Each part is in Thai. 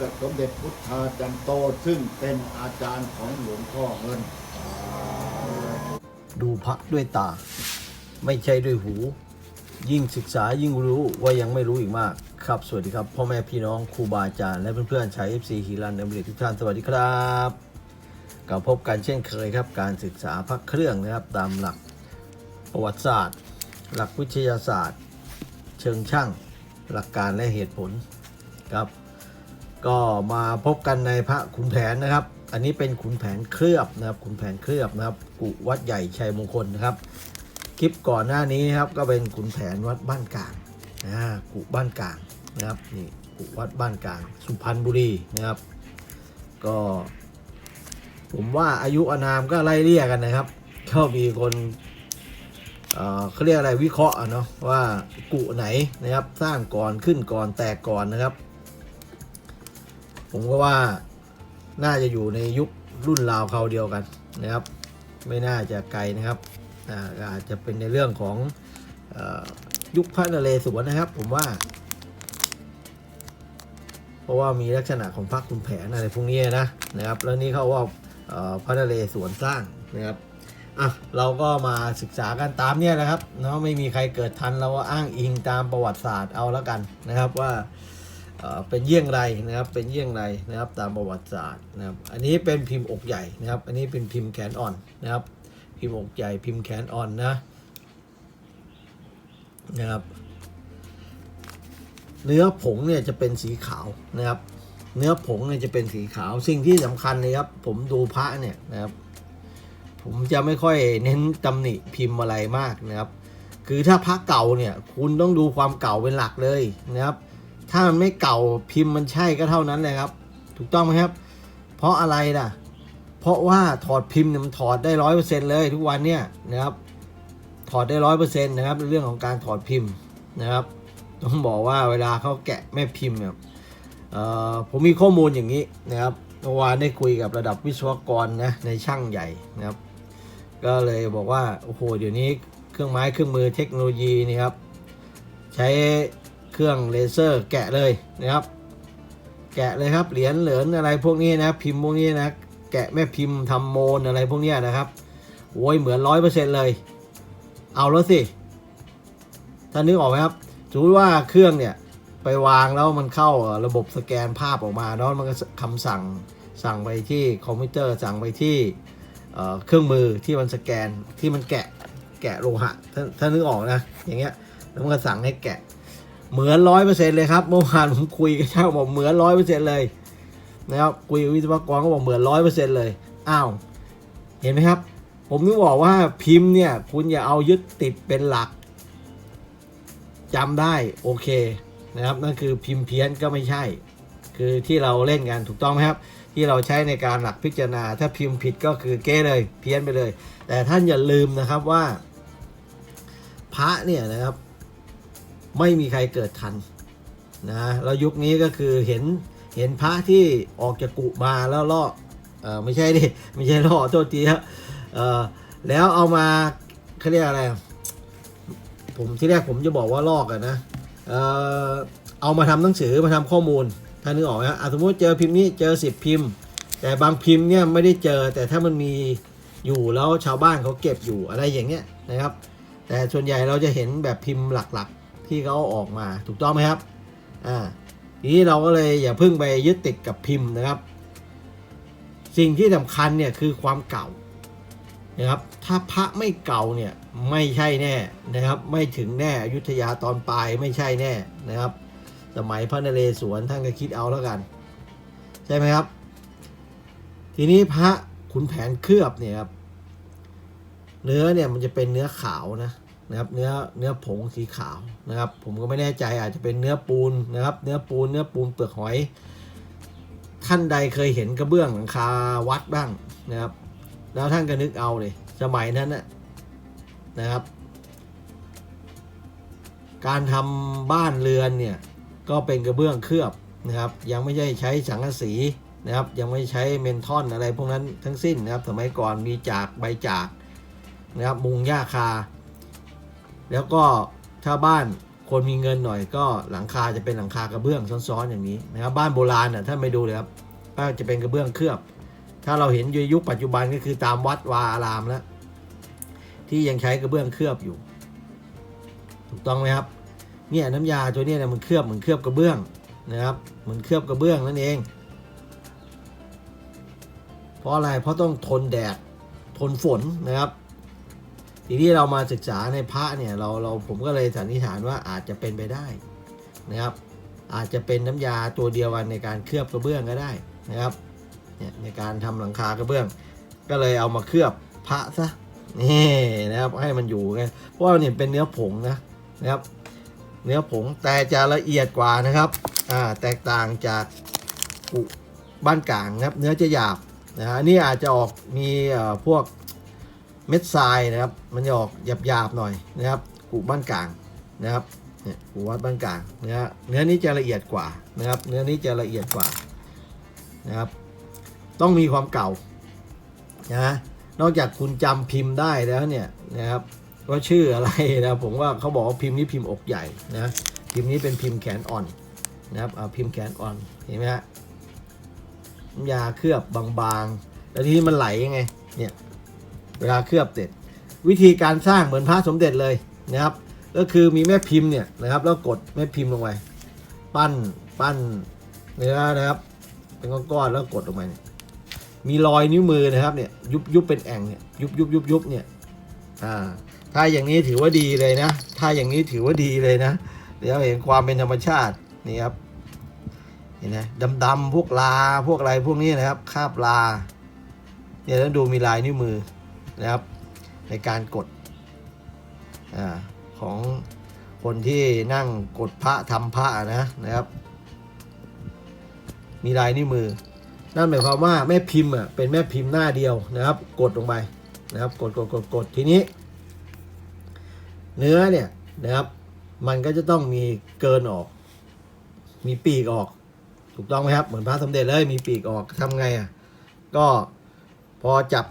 กับสมเด็จพุทธาจันโตซึ่งเป็นอาจารย์ของหลวงพ่อเงิน ดูพระด้วยตา ไม่ใช่ด้วยหู ยิ่งศึกษายิ่งรู้ว่ายังไม่รู้อีกมาก ครับ สวัสดีครับ พ่อแม่พี่น้องครูบาอาจารย์และเพื่อนๆชาย FC ฮีรันในบริทุกท่านสวัสดีครับกลับพบกันเช่นเคยครับ การศึกษาพระเครื่องนะครับตามหลักประวัติศาสตร์ หลักวิทยาศาสตร์ เชิงช่างหลักการและเหตุผลครับ ก็มาพบกันในพระขุนแผนนะครับ อันนี้เป็นขุนแผนเคลือบนะครับขุนแผนเคลือบนะครับ กุวัดใหญ่ชัยมงคลนะครับ คลิปก่อนหน้านี้นะครับก็เป็นขุนแผนวัดบ้านกลางนะกุบ้านกลางนะครับนี่กุวัดบ้านกลาง สุพรรณบุรีนะครับ ก็ ผมว่าอายุอานามก็ไล่เลี่ยกกันนะครับก็มีคนเอ่อเขาเรียกอะไรวิเคราะห์อะเนาะว่ากุไหนนะครับ สร้างก่อนขึ้นก่อนแตกก่อนนะครับ ผมก็ว่าน่าจะอยู่ในยุครุ่นราวเขาเดียวกันนะครับ ไม่น่าจะไกลนะครับอาจจะเป็นในเรื่องของอยุคพระนเรศวรนะครับ ผมว่า เพราะว่ามีลักษณะของพระคุณแผนอะไรพวกนี้นะนะครับ แล้วนี่เขาว่าพระนเรศวรสร้างนะครับอะเราก็มาศึกษากันตามเนี่ยนะครับเนาะไม่มีใครเกิดทันเราก็อ้างอิงตามประวัติศาสตร์เอาแล้วกันนะครับว่า เป็นเยี่ยงไรนะครับ เป็นเยี่ยงไรนะครับ ตามประวัติศาสตร์นะครับ อันนี้เป็นพิมพ์อกใหญ่นะครับ อันนี้เป็นพิมพ์แขนอ่อนนะครับ พิมพ์อกใหญ่พิมพ์แขนอ่อนนะนะครับ เนื้อผงเนี่ยจะเป็นสีขาวนะครับ เนื้อผงเนี่ยจะเป็นสีขาว สิ่งที่สำคัญเลยครับ ผมดูพระเนี่ยนะครับ ผมจะไม่ค่อยเน้นตำหนิพิมพ์อะไรมากนะครับ คือถ้าพระเก่าเนี่ย คุณต้องดูความเก่าเป็นหลักเลยนะครับ ถ้ามันไม่เก่าพิมพ์มันใช่ก็เท่านั้นเลยครับ ถูกต้องไหมครับ เพราะอะไรล่ะ เพราะว่าถอดพิมพ์มันถอดได้ร้อยเปอร์เซ็นเลยทุกวันเนี่ยนะครับ ถอดได้ร้อยเปอร์เซ็นต์นะครับในเรื่องของการถอดพิมพ์นะครับ ต้องบอกว่าเวลาเขาแกะแม่พิมพ์เนี่ยผมมีข้อมูลอย่างนี้นะครับเมื่อวานได้คุยกับระดับวิศวกรนะในช่างใหญ่นะครับ ก็เลยบอกว่าโอ้โหเดี๋ยวนี้เครื่องไม้เครื่องมือเทคโนโลยีนี่ครับ ใช้ เครื่องเลเซอร์แกะเลยนะครับ แกะเลยครับเหรียญเหรียญอะไรพวกนี้นะพิมพ์พวกนี้นะแกะแม่พิมพ์ทำโมนอะไรพวกนี้นะครับโอ้ยเหมือนร้อยเปอร์เซ็นต์เลย เอาแล้วสิท่านนึกออกไหมครับสมมติว่าเครื่องเนี่ยไปวางแล้วมันเข้าระบบสแกนภาพออกมาเนาะมันก็คำสั่งสั่งไปที่คอมพิวเตอร์สั่งไปที่เอ่อเครื่องมือที่มันสแกนที่มันแกะแกะโลหะท่านท่านนึกออกนะอย่างเงี้ยแล้วมันก็สั่งให้แกะ เหมือนร้อยเปอร์เซ็นต์เลยครับเมื่อวานผมคุยกับช่างบอกเหมือนร้อยเปอร์เซ็นต์เลยนะครับคุยกับวิศวกรก็บอกเหมือนร้อยเปอร์เซ็นต์เลยอ้าวเห็นไหมครับ ผมนึกบอกว่าพิมพ์เนี่ย คุณอย่าเอายึดติดเป็นหลักจำได้โอเคนะครับนั่นคือพิมพ์เพี้ยนก็ไม่ใช่ คือที่เราเล่นกันถูกต้องไหมครับ ที่เราใช้ในการหลักพิจารณา ถ้าพิมพ์ผิดก็คือเก้เลย เพี้ยนไปเลย แต่ท่านอย่าลืมนะครับว่า พระเนี่ยนะครับ ไม่มีใครเกิดทันนะแล้วยุคนี้ก็คือเห็นเห็นพระที่ออกจากกุมาแล้วล่อเออไม่ใช่ดิไม่ใช่ล่อโทษทีครับเออแล้วเอามาเขาเรียกอะไร ผมที่แรกผมจะบอกว่าลอกอะนะเออเอามาทำหนังสือมาทำข้อมูลท่านนึกออกไหมครับอะสมมติเจอพิมพ์นี้เจอสิบพิมพ์ แต่บางพิมพ์เนี่ยไม่ได้เจอ แต่ถ้ามันมีอยู่แล้วชาวบ้านเขาเก็บอยู่อะไรอย่างเงี้ยนะครับ แต่ส่วนใหญ่เราจะเห็นแบบพิมพ์หลัก ที่เขาเอาออกมาถูกต้องไหมครับอ่าทีนี้เราก็เลยอย่าเพิ่งไปยึดติดกับพิมพ์นะครับ สิ่งที่สำคัญเนี่ยคือความเก่านะครับถ้าพระไม่เก่าเนี่ยไม่ใช่แน่นะครับ ไม่ถึงแน่อยุธยาตอนปลายไม่ใช่แน่นะครับ สมัยพระนเรศวรท่านก็คิดเอาแล้วกัน ใช่ไหมครับ ทีนี้พระขุนแผนเคลือบเนี่ยครับเนื้อเนี่ยมันจะเป็นเนื้อขาวนะ นะครับเนื้อเนื้อผงสีขาวนะครับ ผมก็ไม่แน่ใจอาจจะเป็นเนื้อปูนนะครับ เนื้อปูนเนื้อปูนเปลือกหอย ท่านใดเคยเห็นกระเบื้องหลังคาวัดบ้างนะครับ แล้วท่านก็นึกเอาเลยสมัยนั้นนะนะครับ การทำบ้านเรือนเนี่ยก็เป็นกระเบื้องเคลือบนะครับ ยังไม่ใช่ใช้สังกะสีนะครับ ยังไม่ใช้เมนทอนอะไรพวกนั้นทั้งสิ้นนะครับ สมัยก่อนมีจากใบจากนะครับมุงหญ้าคา แล้วก็ถ้าบ้านคนมีเงินหน่อยก็หลังคาจะเป็นหลังคากระเบื้องซ้อนๆอย่างนี้นะครับบ้านโบราณน่ะท่านไปดูเลยครับก็จะเป็นกระเบื้องเคลือบ ถ้าเราเห็นยุคปัจจุบันก็คือตามวัดวาอารามแล้วที่ยังใช้กระเบื้องเคลือบอยู่ ถูกต้องไหมครับเนี่ยน้ำยาตัวนี้นะมันเคลือบเหมือนเคลือบกระเบื้องนะครับเหมือนเคลือบกระเบื้องนั่นเอง เพราะอะไรเพราะต้องทนแดดทนฝนนะครับ ทีนี้เรามาศึกษาในพระเนี่ยเราเราผมก็เลยสันนิษฐานว่าอาจจะเป็นไปได้นะครับ อาจจะเป็นน้ำยาตัวเดียวกันในการเคลือบกระเบื้องก็ได้นะครับเนี่ยในการทำหลังคากระเบื้อง ก็เลยเอามาเคลือบพระซะนี่นะครับให้มันอยู่ไงเพราะว่าเนี่ยเป็นเนื้อผงนะนะครับ เนื้อผงแต่จะละเอียดกว่านะครับอ่าแตกต่างจากกุบ้านกลางนะครับ เนื้อจะหยาบนะฮะนนี่อาจจะออกมีเอ่อพวก เม็ดทรายนะครับ มันจะออกหยาบๆหน่อยนะครับกุบ้านกลางนะครับเนี่ยกุวัดบ้านกลางเนื้อเนื้อนี้จะละเอียดกว่านะครับ เนื้อนี้จะละเอียดกว่านะครับ ต้องมีความเก่านะนอกจากคุณจำพิมพ์ได้แล้วเนี่ยนะครับว่าชื่ออะไรนะผมว่าเขาบอกว่าพิมพ์นี้พิมพ์อกใหญ่นะพิมพ์นี้เป็นพิมพ์แขนอ่อนนะครับเอาพิมพ์แขนอ่อนเห็นไหมฮะยาเคลือบบางๆแล้วทีนี้มันไหลยังไงเนี่ย เวลาเคลือบเสร็จ วิธีการสร้างเหมือนพระสมเด็จเลยนะครับ ก็คือมีแม่พิมพ์เนี่ยนะครับแล้วกดแม่พิมพ์ลงไปปั้นปั้นเนื้อนะครับ เป็นก้อนๆแล้วกดลงไปเนี่ยมีรอยนิ้วมือนะครับเนี่ยยุบยุบเป็นแอ่งเนี่ยยุบยุบยุบยุบเนี่ยอ่าถ้าอย่างนี้ถือว่าดีเลยนะ ถ้าอย่างนี้ถือว่าดีเลยนะ เดี๋ยวเห็นความเป็นธรรมชาตินี่ครับ เห็นไหมดำๆพวกลาพวกอะไรพวกนี้นะครับ คาบลาเนี่ยแล้วดูมีลายนิ้วมือ นะครับ ในการกดอของคนที่นั่งกดพระทำพระนะนะครับ มีลายนิ้วมือ นั่นหมายความว่าแม่พิมพ์อะเป็นแม่พิมพ์หน้าเดียวนะครับ กดลงไปนะครับ กดกดกดกดทีนี้ เนื้อเนี่ยนะครับ มันก็จะต้องมีเกินออก มีปีกออก ถูกต้องไหมครับ เหมือนพระสมเด็จเลยมีปีกออกทำไงอะก็พอจับ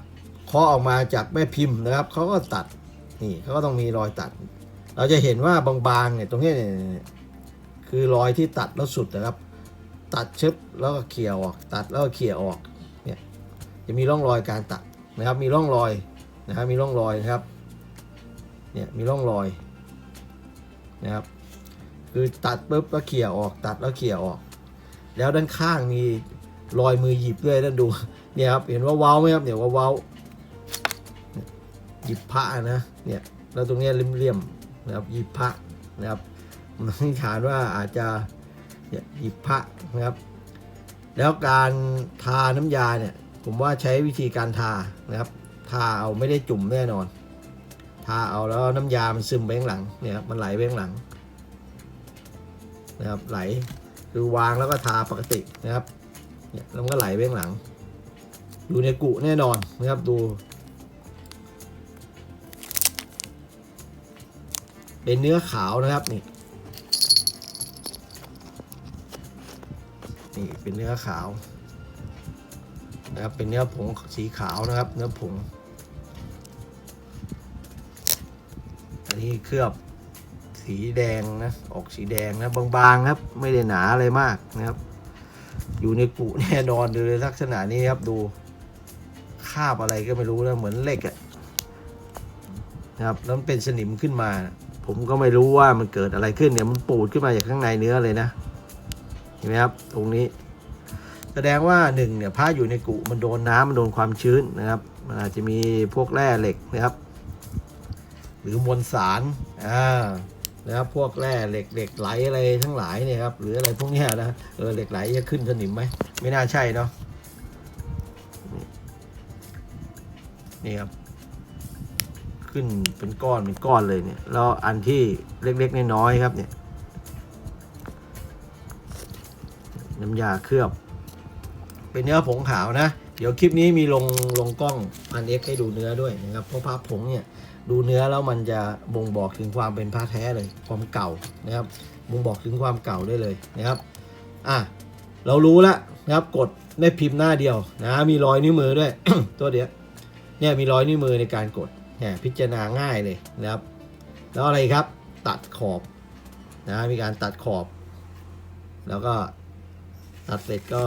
เคาะออกมาจากแม่พิมพ์นะครับเขาก็ตัดนี่เขาก็ต้องมีรอยตัด เราจะเห็นว่าบางๆเนี่ยตรงนี้เนี่ยคือรอยที่ตัดแล้วสุดนะครับ ตัดชึบแล้วก็เขี่ยออก ตัดแล้วก็เขี่ยออกเนี่ยจะมีร่องรอยการตัดนะครับ มีร่องรอยนะครับมีร่องรอยนะครับเนี่ยมีร่องรอยนะครับ คือตัดปุ๊บก็เขี่ยออก ตัดแล้วเขี่ยออก แล้วด้านข้างมีรอยมือหยิบด้วยท่านดูเนี่ยครับเห็นว่าเว้าไหมครับเนี่ยว่าเว้า หยิบพระนะเนี่ยแล้วตรงนี้เลี่ยมๆนะครับหยิบพระนะครับมันฐานว่าอาจจะหยิบพระนะครับ แล้วการทาน้ำยาเนี่ยผมว่าใช้วิธีการทานะครับทาเอาไม่ได้จุ่มแน่นอน ทาเอาแล้วน้ำยามันซึมไปข้างหลังเนี่ยครับมันไหลไปข้างหลังนะครับไหลคือวางแล้วก็ทาปกตินะครับเนี่ยแล้วมันก็ไหลไปข้างหลัง อยู่ในกุแน่นอนนะครับดู เป็นเนื้อขาวนะครับนี่นี่เป็นเนื้อขาวนะครับเป็นเนื้อผงสีขาวนะครับ เนื้อผง อันนี้เคลือบสีแดงนะออกสีแดงนะบางๆครับ ไม่ได้หนาอะไรมากนะครับ อยู่ในกุแน่นอนดูเลยลักษณะนี้ครับดูคาบอะไรก็ไม่รู้นะเหมือนเหล็กอะนะครับแล้วมันเป็นสนิมขึ้นมา ผมก็ไม่รู้ว่ามันเกิดอะไรขึ้นเนี่ยมันปูดขึ้นมาจากข้างในเนื้อเลยนะ เห็นไหมครับ ตรงนี้ แสดงว่าหนึ่งเนี่ยผ้าอยู่ในกุมันโดนน้ำมันโดนความชื้นนะครับมันอาจจะมีพวกแร่เหล็กนะครับ หรือมวลสารอ่านะครับพวกแร่เหล็กเหล็กไหลอะไรทั้งหลายเนี่ยครับหรืออะไรพวกนี้นะเออเหล็กไหลจะขึ้นสนิมไหมไม่น่าใช่เนาะนี่ครับ ขึ้นเป็นก้อนเป็นก้อนเลยเนี่ยแล้วอันที่เล็กๆน้อยๆครับเนี่ยน้ำยาเคลือบ เป็นเนื้อผงขาวนะ เดี๋ยวคลิปนี้มีลงลงกล้องอันเอ็กให้ดูเนื้อด้วยนะครับ เพราะผ้าผงเนี่ยดูเนื้อแล้วมันจะบ่งบอกถึงความเป็นผ้าแท้เลย ความเก่านะครับ บ่งบอกถึงความเก่าได้เลยนะครับ อะ เรารู้แล้วนะครับ กดได้พิมพ์หน้าเดียวนะ มีรอยนิ้วมือด้วย ตัวเดียวเนี่ยมีรอยนิ้วมือในการกด เนี่ยพิจารณาง่ายเลยนะครับ แล้วอะไรครับตัดขอบนะมีการตัดขอบ แล้วก็ตัดเสร็จก็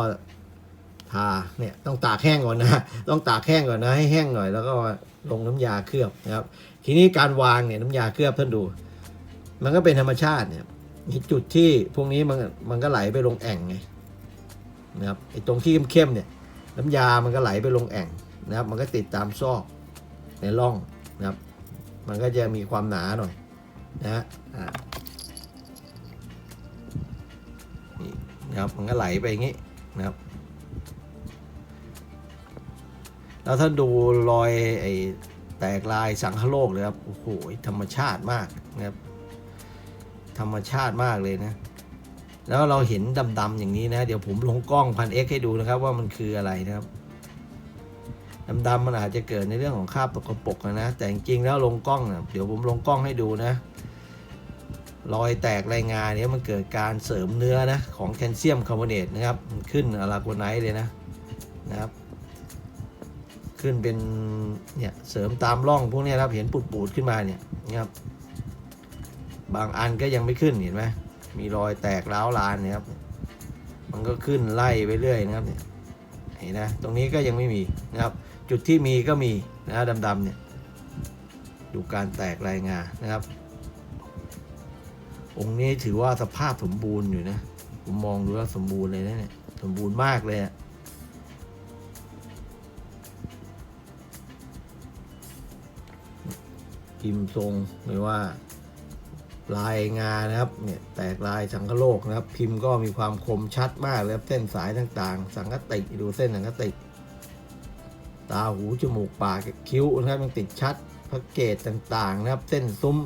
ทาเนี่ยต้องตากแห้งก่อนนะต้องตากแห้งก่อนนะให้แห้งหน่อย แล้วก็ลงน้ำยาเคลือบนะครับ ทีนี้การวางเนี่ยน้ำยาเคลือบท่านดู มันก็เป็นธรรมชาติเนี่ยมีจุดที่พวกนี้มันมันก็ไหลไปลงแอ่งไงนะครับไอ้ตรงที่เข้มๆเนี่ย น้ำยามันก็ไหลไปลงแอ่งนะครับ มันก็ติดตามซอกในร่อง นะครับ มันก็จะมีความหนาหน่อยนะฮะนี่นะครับ มันก็ไหลไปอย่างนี้นะครับ แล้วถ้าดูรอยไอ้แตกลายสังคโลกเลยครับ โอ้โห ธรรมชาติมากนะครับ ธรรมชาติมากเลยนะ แล้วเราเห็นดำๆอย่างนี้นะ เดี๋ยวผมลงกล้องพันเอ็กให้ดูนะครับว่ามันคืออะไรนะครับ ดำๆมันอาจจะเกิดในเรื่องของคราบตกปกนะ แต่จริงๆแล้วลงกล้องนะเดี๋ยวผมลงกล้องให้ดูนะ รอยแตกรายงานเนี้ยมันเกิดการเสริมเนื้อนะของแคลเซียมคาร์บอเนตนะครับ มันขึ้นอะลากไนท์เลยนะนะครับ ขึ้นเป็นเนี่ยเสริมตามร่องพวกนี้ครับเห็นปูดๆขึ้นมาเนี่ยนะครับ บางอันก็ยังไม่ขึ้นเห็นไหมมีรอยแตกร้าวลานนี่ยครับ มันก็ขึ้นไล่ไปเรื่อยนะครับเนี่ยเห็นนะ ตรงนี้ก็ยังไม่มีนะครับ จุดที่มีก็มีนะดำๆเนี่ยดูการแตกรายงานนะครับ องค์นี้ถือว่าสภาพสมบูรณ์อยู่นะ ผมมองดูแล้วสมบูรณ์เลยนะเนี่ยสมบูรณ์มากเลยอะพิมพ์ทรงไม่ว่า ลายงานะครับเนี่ยแตกลายสังคโลกนะครับ พิมพ์ก็มีความคมชัดมากเลยครับเส้นสายต่างๆ สังกติดูเส้นสังกติ ตาหูจมูกปากคิ้วนะครับมันติดชัดพระเกตต่างๆนะครับ เส้นซุ้ม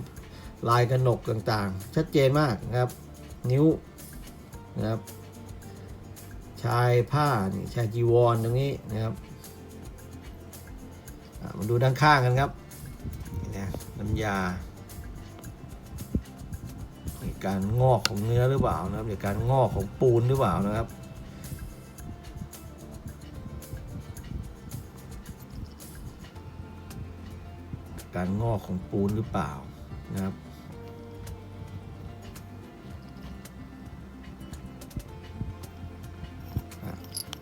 ลายกระหนกต่างๆ ชัดเจนมากนะครับ นิ้วนะครับ ชายผ้านี่ชายจีวรตรงนี้นะครับมาดูด้านข้างกันครับนี่นะน้ำยาการงอกของเนื้อหรือเปล่านะครับหรือการงอกของปูนหรือเปล่านะครับ การงอกของปูนหรือเปล่านะครับ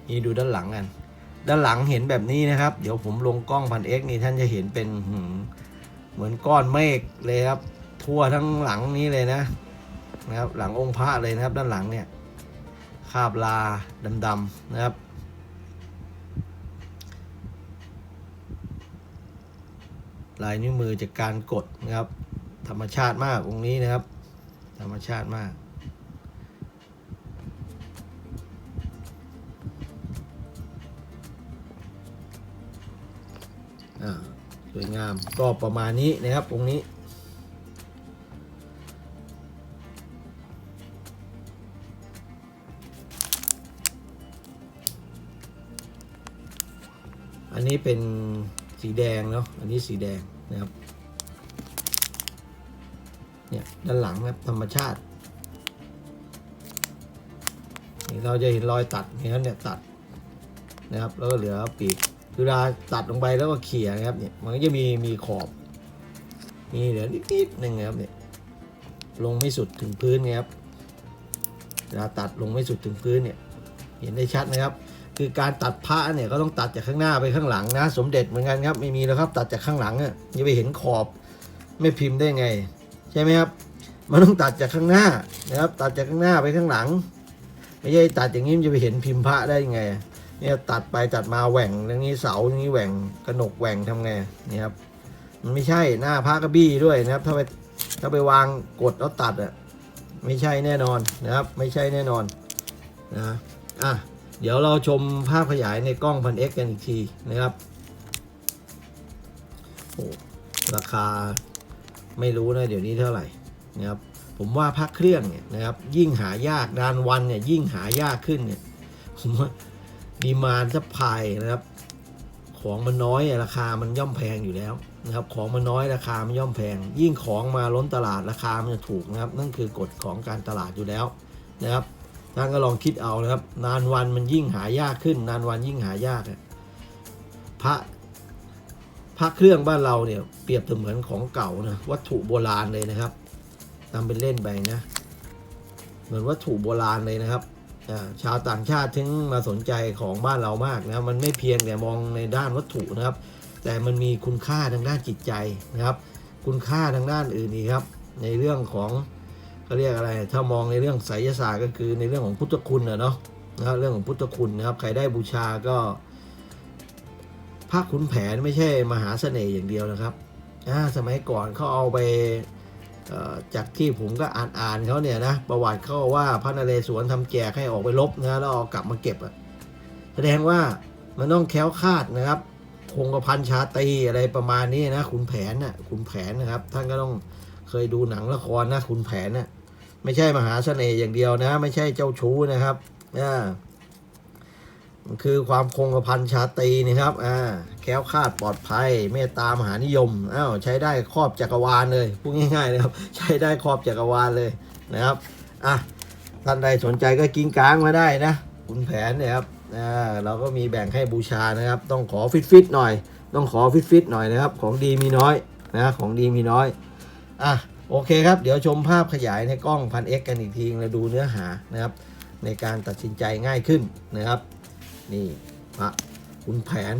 นี่ดูด้านหลังกัน ด้านหลังเห็นแบบนี้นะครับ เดี๋ยวผมลงกล้องพันเอ็กนี่ท่านจะเห็นเป็นเหมือนก้อนเมฆเลยครับ ทั่วทั้งหลังนี้เลยนะนะครับ หลังองค์พระเลยนะครับ ด้านหลังเนี่ยคาบลาดำๆนะครับ ลายนิ้วมือจากการกดนะครับ ธรรมชาติมากองค์นี้นะครับ ธรรมชาติมาก สวยงามก็ประมาณนี้นะครับองค์นี้อันนี้เป็นสีแดงเนาะ อันนี้สีแดง นะครับเนี่ยด้านหลังครับธรรมชาติเราจะเห็นรอยตัดเนี่ยครับเนี่ยตัดนะครับแล้วก็เหลือปีกเวลาตัดลงไปแล้วก็เขี่ยนะครับเนี่ยมันก็จะมีมีขอบมีเหลือนิดๆหนึ่งนะครับเนี่ยลงไม่สุดถึงพื้นนะครับเวลาตัดลงไม่สุดถึงพื้นเนี่ยเห็นได้ชัดนะครับ คือการตัดพระเนี่ยก็ต้องตัดจากข้างหน้าไปข้างหลังนะ สมเด็จเหมือนกันครับไม่มีแล้วครับ ตัดจากข้างหลังอะจะไปเห็นขอบไม่พิมพ์ได้ไง ใช่ไหมครับ มันต้องตัดจากข้างหน้านะครับ ตัดจากข้างหน้าไปข้างหลัง ไม่ใช่ตัดอย่างนี้มันจะไปเห็นพิมพ์พระได้ยังไง เนี่ยตัดไปตัดมาแหว่งอย่างนี้เสาอย่างนี้แหว่งกระหนกแหว่งทำไงนี่ครับมันไม่ใช่หน้าพระกระบี้ด้วยนะครับ ถ้าไปถ้าไปวางกดแล้วตัดอะไม่ใช่แน่นอนนะครับ ไม่ใช่แน่นอนนะอะ เดี๋ยวเราชมภาพขยายในกล้องพันเอ็กกันอีกทีนะครับโอ้ราคาไม่รู้นะเดี๋ยวนี้เท่าไหร่นะครับผมว่าพระเครื่องเนี่ยนะครับยิ่งหายากดานวันเนี่ยยิ่งหายากขึ้นเนี่ยผมว่าดีมานซัพพลายนะครับ ของมันน้อยราคามันย่อมแพงอยู่แล้วนะครับของมันน้อยราคามันย่อมแพง ยิ่งของมาล้นตลาดราคามันจะถูกนะครับ นั่นคือกฎของการตลาดอยู่แล้วนะครับ ท่านก็ลองคิดเอานะครับ นานวันมันยิ่งหายากขึ้น นานวันยิ่งหายากพระพระเครื่องบ้านเราเนี่ยเปรียบเสมือนของเก่านะวัตถุโบราณเลยนะครับทำเป็นเล่นไปนะ เหมือนวัตถุโบราณเลยนะครับชาวต่างชาติถึงมาสนใจของบ้านเรามากนะมันไม่เพียงแต่มองในด้านวัตถุนะครับ แต่มันมีคุณค่าทางด้านจิตใจนะครับ คุณค่าทางด้านอื่นอีกครับ ในเรื่องของ เขาเรียกอะไร ถ้ามองในเรื่องไสยศาสตร์ก็คือในเรื่องของพุทธคุณนะเนาะนะครับเรื่องของพุทธคุณนะครับ ใครได้บูชาก็พระขุนแผนไม่ใช่มหาเสน่ห์อย่างเดียวนะครับอ่าสมัยก่อนเขาเอาไปจากที่ผมก็อ่านอ่านเขาเนี่ยนะประวัติเขาว่าพระนเรศวรทำแจกให้ออกไปลบนะแล้วเอากลับมาเก็บอะแสดงว่ามันต้องแค้วคาดนะครับ คงกระพันชาตีอะไรประมาณนี้นะขุนแผนน่ะขุนแผนนะครับ ท่านก็ต้องเคยดูหนังละครนะขุนแผนน่ะ ไม่ใช่มหาเสน่ห์อย่างเดียวนะ ไม่ใช่เจ้าชู้นะครับอ่ามันคือความคงกระพันชาตีนะครับอ่าแค้วคาดปลอดภัย เมตตามหานิยมอ้าวใช้ได้ครอบจักรวาลเลยพูดง่ายๆนะครับ ใช้ได้ครอบจักรวาลเลยนะครับอะท่านใดสนใจก็กิ้งก้างมาได้นะขุนแผนเนี่ยครับอ่าเราก็มีแบ่งให้บูชานะครับ ต้องขอฟิตๆหน่อย ต้องขอฟิตๆหน่อยนะครับ ของดีมีน้อยนะของดีมีน้อยอะ โอเคครับ เดี๋ยวชมภาพขยายในกล้องพันเอ็กกันอีกทีแล้วดูเนื้อหานะครับ ในการตัดสินใจง่ายขึ้นนะครับ นี่พระขุนแผน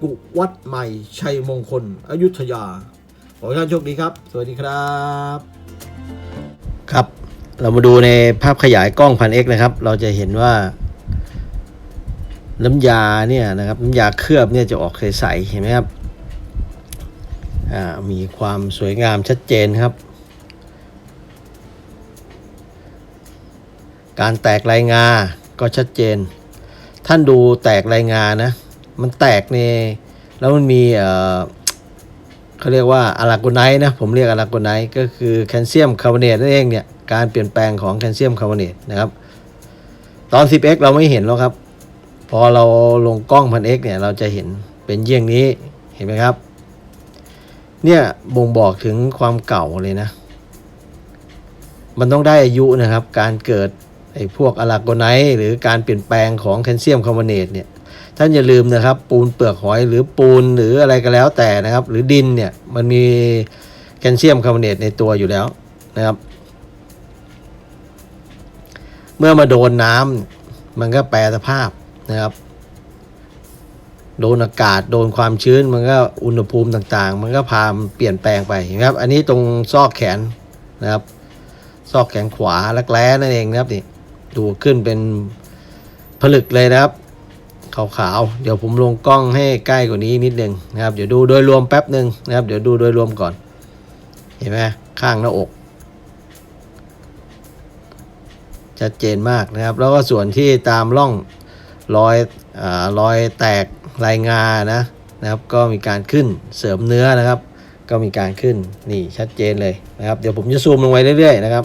กุวัดใหม่ ชัยมงคล อยุธยา ขอให้ท่านโชคดีครับ สวัสดีครับ ครับ เรามาดูในภาพขยายกล้องพันเอ็กนะครับ เราจะเห็นว่า น้ำยาเนี่ยนะครับน้ำยาเคลือบเนี่ยจะออกใสๆเห็นไหมครับอ่ามีความสวยงามชัดเจนครับ การแตกลายงา ก็ชัดเจน ท่านดูแตกลายงานะ มันแตกเนี่ยแล้วมันมีเอ่อเขาเรียกว่าอะลาโกไนท์นะ ผมเรียกอะลาโกไนท์ก็คือแคลเซียมคาร์บอเนตนั่นเองเนี่ย การเปลี่ยนแปลงของแคลเซียมคาร์บอเนตนะครับ ตอน 10x เราไม่เห็นแล้วครับ พอเราลงกล้องพันเอกเนี่ย เราจะเห็นเป็นเยี่ยงนี้ เห็นไหมครับ เนี่ยบ่งบอกถึงความเก่าเลยนะ มันต้องได้อายุนะครับ การเกิด ไอ้พวกอะลาโกไนท์หรือการเปลี่ยนแปลงของแคลเซียมคาร์บอเนตเนี่ยท่านอย่าลืมนะครับ ปูนเปลือกหอยหรือปูนหรืออะไรก็แล้วแต่นะครับ หรือดินเนี่ยมันมีแคลเซียมคาร์บอเนตในตัวอยู่แล้วนะครับ เมื่อมาโดนน้ำมันก็แปรสภาพนะครับ โดนอากาศโดนความชื้นมันก็อุณหภูมิต่างๆ มันก็พามเปลี่ยนแปลงไปนะครับ อันนี้ตรงซอกแขนนะครับ ซอกแขนขวาลักแร้นั่นเองนะครับนี่ ดูขึ้นเป็นผลึกเลยนะครับ ขาวๆ เดี๋ยวผมลงกล้องให้ใกล้กว่านี้นิดนึงนะครับ เดี๋ยวดูโดยรวมแป๊บหนึ่งนะครับ เดี๋ยวดูโดยรวมก่อน เห็นไหมข้างหน้าอกชัดเจนมากนะครับ แล้วก็ส่วนที่ตามร่องรอยอารอยแตกลายงานะนะครับ ก็มีการขึ้นเสริมเนื้อนะครับ ก็มีการขึ้นนี่ชัดเจนเลยนะครับ เดี๋ยวผมจะซูมลงไปเรื่อยๆนะครับ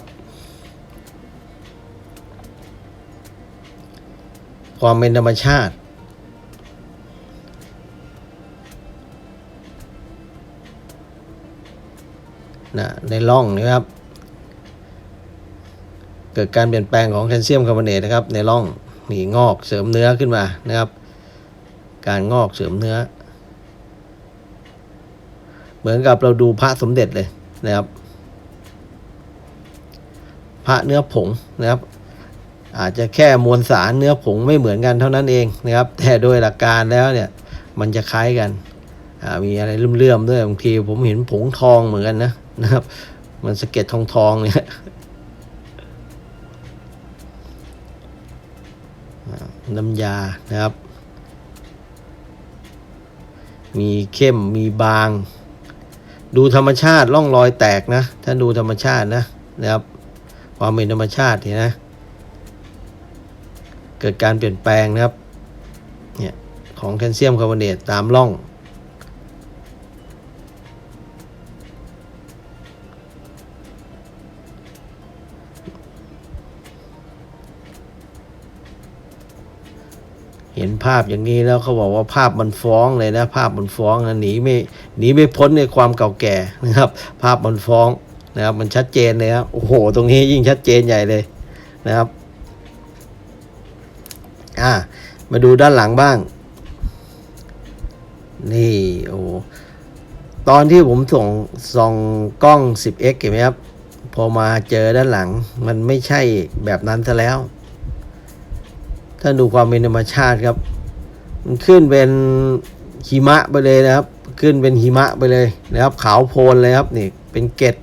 ความเป็นธรรมชาติ นะในร่องนะครับ เกิดการเปลี่ยนแปลงของแคลเซียมคาร์บอเนตนะครับ ในร่องมีงอกเสริมเนื้อขึ้นมานะครับ การงอกเสริมเนื้อ เหมือนกับเราดูพระสมเด็จเลยนะครับ พระเนื้อผงนะครับ อาจจะแค่มวลสารเนื้อผงไม่เหมือนกันเท่านั้นเองนะครับ แต่โดยหลักการแล้วเนี่ยมันจะคล้ายกันมีอะไรเลื่อมๆด้วยบางทีผมเห็นผงทองเหมือนกันนะนะครับ มันสะเก็ดทองทองเนี่ยน้ำยานะครับ มีเข้มมีบาง ดูธรรมชาติร่องรอยแตกนะ ถ้าดูธรรมชาตินะนะครับ ความเป็นธรรมชาติเห็นนะ เกิดการเปลี่ยนแปลงนะครับเนี่ยของแคลเซียมคาร์บอเนตตามร่อง เห็นภาพอย่างนี้แล้วเขาบอกว่าภาพมันฟ้องเลยนะภาพมันฟ้องนะหนีไม่หนีไม่พ้นในความเก่าแก่นะครับ ภาพมันฟ้องนะครับมันชัดเจนเลยครับโอ้โห ตรงนี้ยิ่งชัดเจนใหญ่เลยนะครับ อ่ามาดูด้านหลังบ้าง นี่โอ้ตอนที่ผมส่งส่องกล้อง 10x เห็นไหมครับ พอมาเจอด้านหลัง มันไม่ใช่แบบนั้นซะแล้ว ถ้าดูความเป็นธรรมชาติครับ มันขึ้นเป็นหิมะไปเลยนะครับ ขึ้นเป็นหิมะไปเลยนะครับ ขาวโพลเลยครับนี่เป็นเกล็ด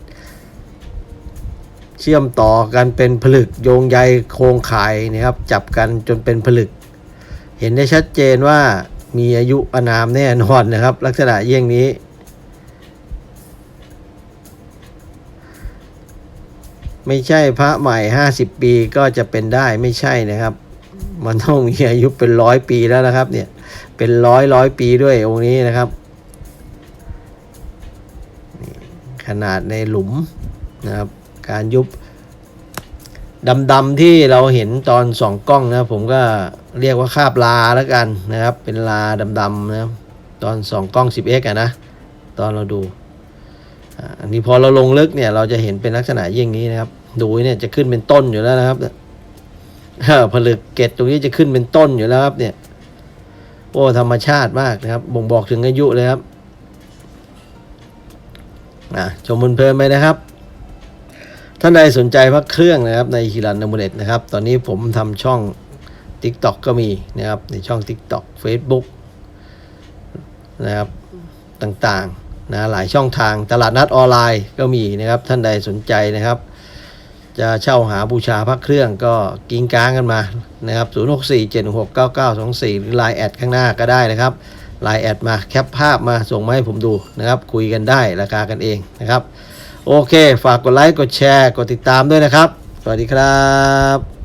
เชื่อมต่อกันเป็นผลึกโยงใยโครงข่ายนะครับ จับกันจนเป็นผลึก เห็นได้ชัดเจนว่ามีอายุอานามแน่นอนนะครับ ลักษณะเยี่ยงนี้ ไม่ใช่พระใหม่ 50 ปีก็จะเป็นได้ไม่ใช่นะครับ มันต้องมีอายุเป็นร้อยปีแล้วนะครับ เนี่ยเป็นร้อยร้อยปีด้วยองค์นี้นะครับ ขนาดในหลุมนะครับ การยุบดำๆที่เราเห็นตอนสองกล้องนะผมก็เรียกว่าคาบลาแล้วกันนะครับ เป็นลาดำๆนะครับตอนสองกล้อง 10x อะนะ ตอนเราดูอันนี้พอเราลงลึกเนี่ยเราจะเห็นเป็นลักษณะยี่งนี้นะครับ ดูเนี่ยจะขึ้นเป็นต้นอยู่แล้วนะครับผลึกเกตตรงนี้จะขึ้นเป็นต้นอยู่แล้วครับ เนี่ย โอ้ธรรมชาติมากนะครับ บ่งบอกถึงอายุเลยครับอะชมเพลินไปนะครับ ท่านใดสนใจพระเครื่องนะครับในฮิรันนมูเลตนะครับ ตอนนี้ผมทำช่อง TikTok ก็มีนะครับ ในช่อง TikTok Facebook นะครับต่างๆนะหลายช่องทางตลาดนัดออนไลน์ก็มีนะครับ ท่านใดสนใจนะครับ จะเช่าหาบูชาพระเครื่องก็กิ้งก้างกันมานะครับ 0 6 4 7 6 9 9 2 4 หรือ Line แอดข้างหน้าก็ได้นะครับ Line แอดมาแคปภาพมาส่งมาให้ผมดูนะครับ คุยกันได้ราคากันเองนะครับ โอเค ฝากกดไลค์ กดแชร์ กดติดตามด้วยนะครับ สวัสดีครับ